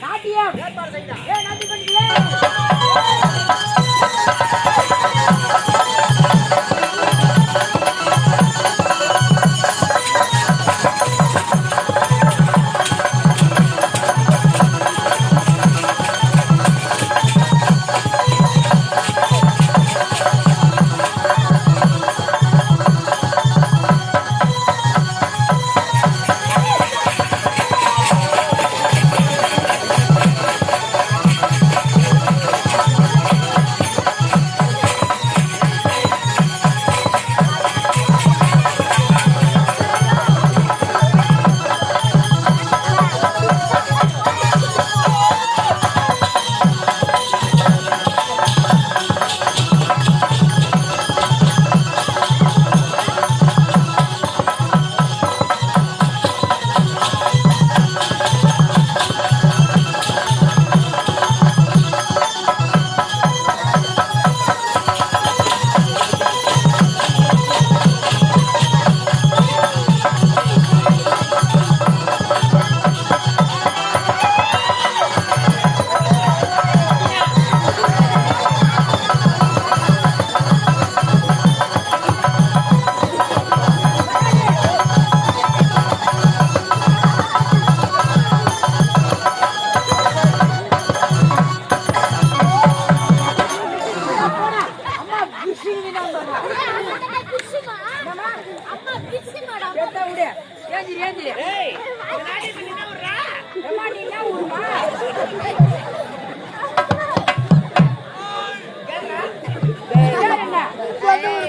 நாட்டியம் ஏற்பாடு செய்தார்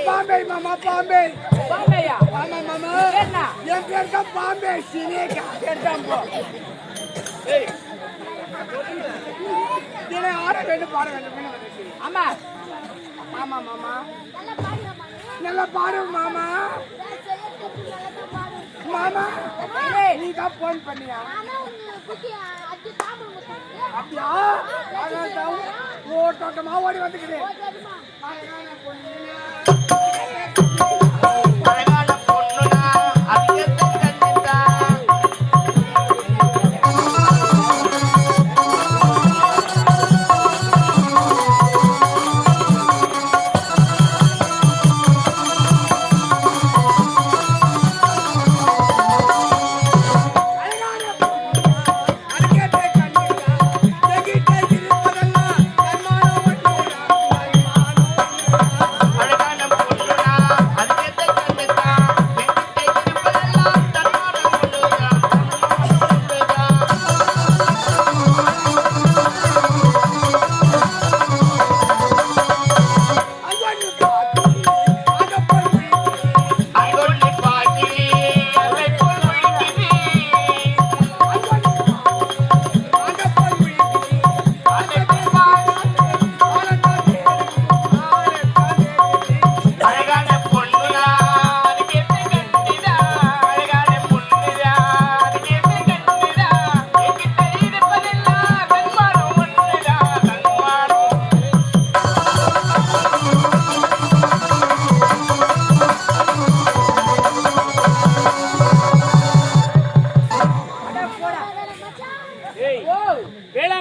பாம்பே மாமா பாம்பே பாம்பேயா ஆமா மாமா என்ன என் பேர் தான் பாம்பே சினேகா மாமா நல்லா பாரு மாமா மாமா? நீ தான் போன் பண்ணியா? அப்படியா? ஓட்டோட்டமா ஓடி வந்துக்குது.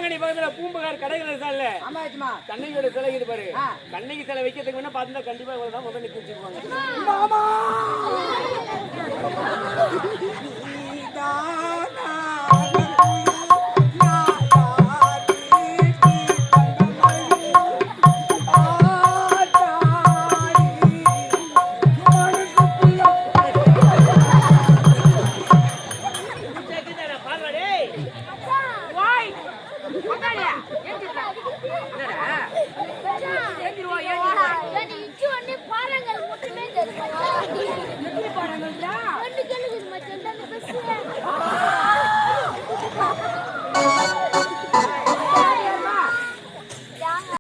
வேளாங்கண்ணி பூம்புகார் கடைகள் இருக்கான்ல கண்ணகியோட சிலை இது பாரு. கண்ணகி சிலை வைக்கிறதுக்கு முன்னா பாத்தீங்கன்னா கண்டிப்பா இவ்வளவுதான் முதல்ல நிக்க வச்சிருப்பாங்க